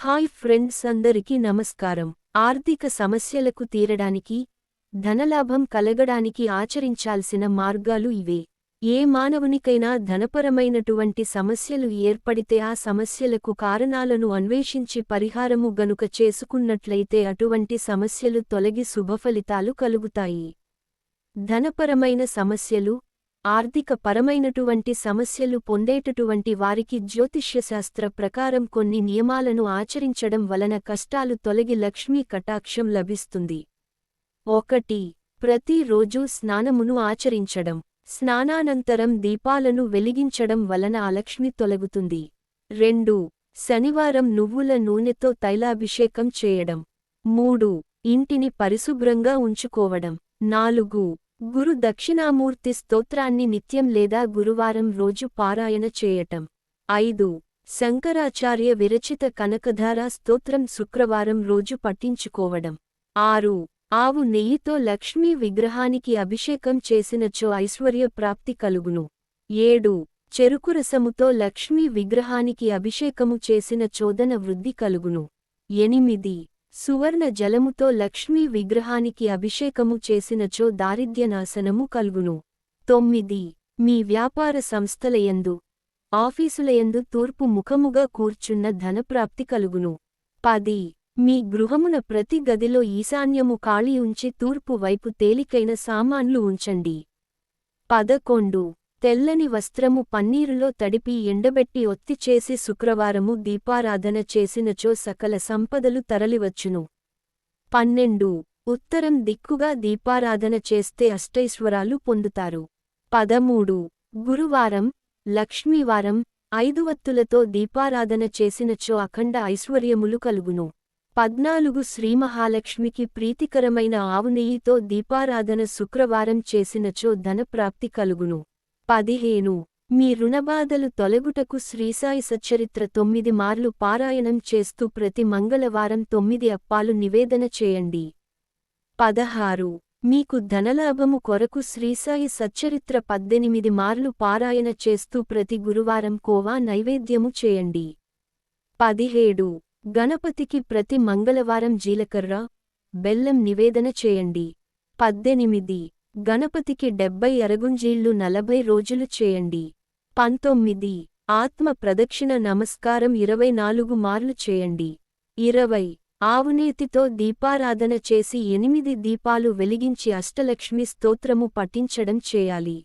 Hi friends అందరికీ నమస్కారం. ఆర్థిక సమస్యలకు తీరడానికి ధనలాభం కలగడానికి ఆచరించాల్సిన మార్గాలు ఇవే. ఏ మానవునికైనా ధనపరమైనటువంటి సమస్యలు ఏర్పడితే ఆ సమస్యలకు కారణాలను అన్వేషించి పరిహారము గనుక చేసుకున్నట్లయితే అటువంటి సమస్యలు తొలగి శుభఫలితాలు కలుగుతాయి. ధనపరమైన సమస్యలు ఆర్థిక పరమైనటువంటి సమస్యలు పొందేటటువంటి వారికి జ్యోతిష్యశాస్త్ర ప్రకారం కొన్ని నియమాలను ఆచరించడం వలన కష్టాలు తొలగి లక్ష్మీ కటాక్షం లభిస్తుంది. ఒకటి ప్రతిరోజూ స్నానమును ఆచరించడం. స్నానానంతరం దీపాలను వెలిగించడం వలన అలక్ష్మి తొలగుతుంది. రెండు శనివారం నువ్వుల నూనెతో తైలాభిషేకం చేయడం. మూడు ఇంటిని పరిశుభ్రంగా ఉంచుకోవడం. నాలుగు గురు దక్షిణామూర్తి స్తోత్రాన్ని నిత్యం లేదా గురువారం రోజు పారాయణ చేయటం. ఐదు. శంకరాచార్య విరచిత కనకధార స్తోత్రం శుక్రవారం రోజు పట్టించుకోవడం ఆరు. ఆవు నెయ్యితో లక్ష్మీ విగ్రహానికి అభిషేకం చేసినచో ఐశ్వర్య ప్రాప్తి కలుగును. ఏడు. చెరుకురసముతో లక్ష్మీ విగ్రహానికి అభిషేకము చేసిన చోదన వృద్ధి కలుగును. ఎనిమిది. సువర్ణ జలముతో లక్ష్మీ విగ్రహానికి అభిషేకము చేసినచో దారిద్ర్యనాశనము కల్గును. తొమ్మిది. మీ వ్యాపార సంస్థలయందు ఆఫీసులయందు తూర్పు ముఖముగా కూర్చున్న ధనప్రాప్తి కలుగును. పది. మీ గృహమున ప్రతి గదిలో ఈశాన్యము ఖాళీ ఉంచి తూర్పు వైపు తేలికైన సామాన్లు ఉంచండి. పదకొండు. తెల్లని వస్త్రము పన్నీరులో తడిపి ఎండబెట్టి ఒత్తిచేసి శుక్రవారము దీపారాధన చేసినచో సకల సంపదలు తరలివచ్చును. పన్నెండు. ఉత్తరం దిక్కుగా దీపారాధన చేస్తే అష్టైశ్వరాలు పొందుతారు. పదమూడు. గురువారం లక్ష్మీవారం ఐదువత్తులతో దీపారాధన చేసినచో అఖండ ఐశ్వర్యములు కలుగును. పద్నాలుగు. శ్రీమహాలక్ష్మికి ప్రీతికరమైన ఆవునెయ్యితో దీపారాధన శుక్రవారం చేసినచో ధనప్రాప్తి కలుగును. పదిహేను. మీ రుణబాధలు తొలగుటకు శ్రీసాయి సచ్చరిత్ర తొమ్మిది మార్లు పారాయణం చేస్తూ ప్రతి మంగళవారం తొమ్మిది అప్పాలు నివేదన చేయండి. పదహారు. మీకు ధనలాభము కొరకు శ్రీసాయి సచ్చరిత్ర పద్దెనిమిది మార్లు పారాయణ చేస్తూ ప్రతి గురువారం కోవా నైవేద్యము చేయండి. పదిహేడు. గణపతికి ప్రతి మంగళవారం జీలకర్ర బెల్లం నివేదన చేయండి. పద్దెనిమిది. గణపతికి డెబ్బై అరగుంజీళ్ళు నలభై రోజులు చేయండి. పంతొమ్మిది. ఆత్మ ప్రదక్షిణ నమస్కారం ఇరవై నాలుగు మార్లు చేయండి. ఇరవై. ఆవునేతితో దీపారాధన చేసి ఎనిమిది దీపాలు వెలిగించి అష్టలక్ష్మి స్తోత్రము పఠించడం చేయాలి.